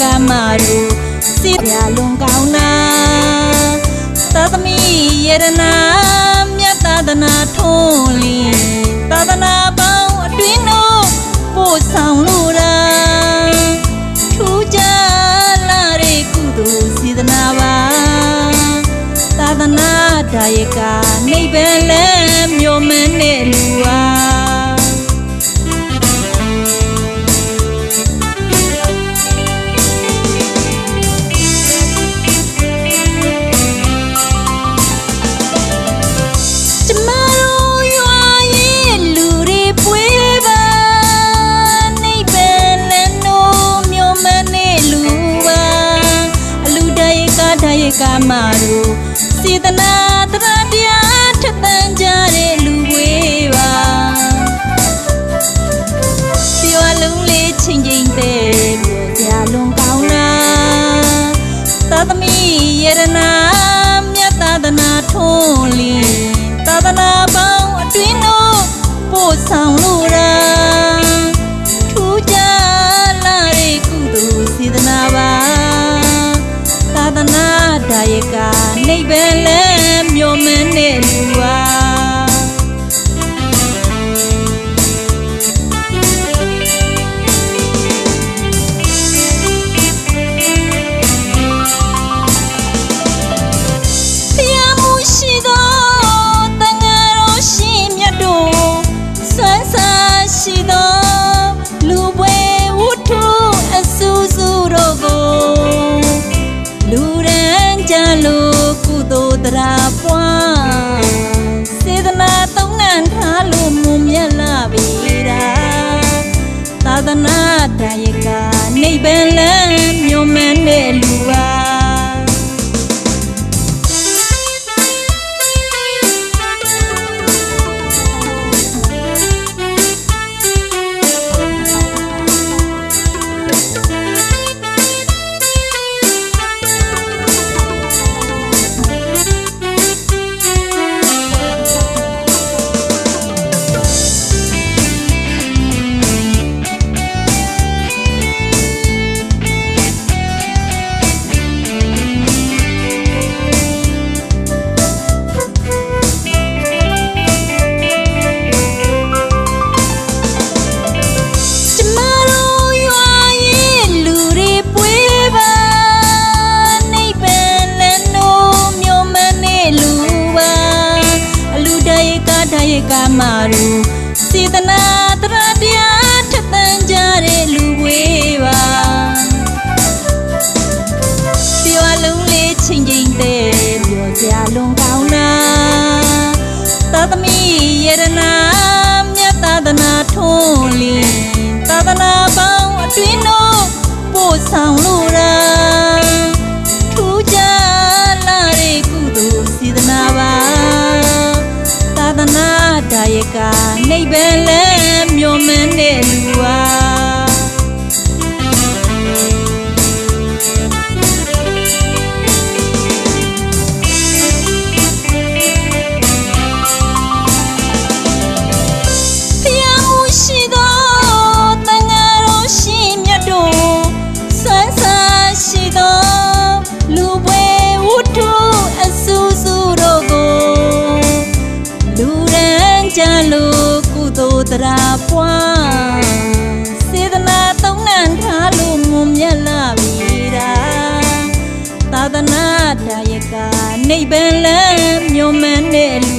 ကမလူစိပြလွန်ကောင်းနာသာသမီယရနာမြတ်သာသနာထွန်းလင်းသာသနာပေါင်းအတွင်းတို့ပို့ဆောင်လို့ရာထူးခြားလာတဲ့ကုသိုလ်စေတနာပါသာသနာဒါယကနိဗ္ဗာန်လဲ ကမ္မတို့စေတနာတရား ဒါယကနှိဗ္ဗာန်လဲမျောမှန်းတဲ့လူဟာ တရာပွားစေတနာသုံးနှံထားလို့မွန်မြတ်လာပြီတာသာသနာတရားနိဗ္ဗာန်လမ်းမြို့မ ရာပွားစေတနာသုံးနှံထားလို့ငုံမြတ်လာပြီတာသာသနာတရားကနိဗ္ဗာန်လမ်းမျောမှန်းတဲ့လူ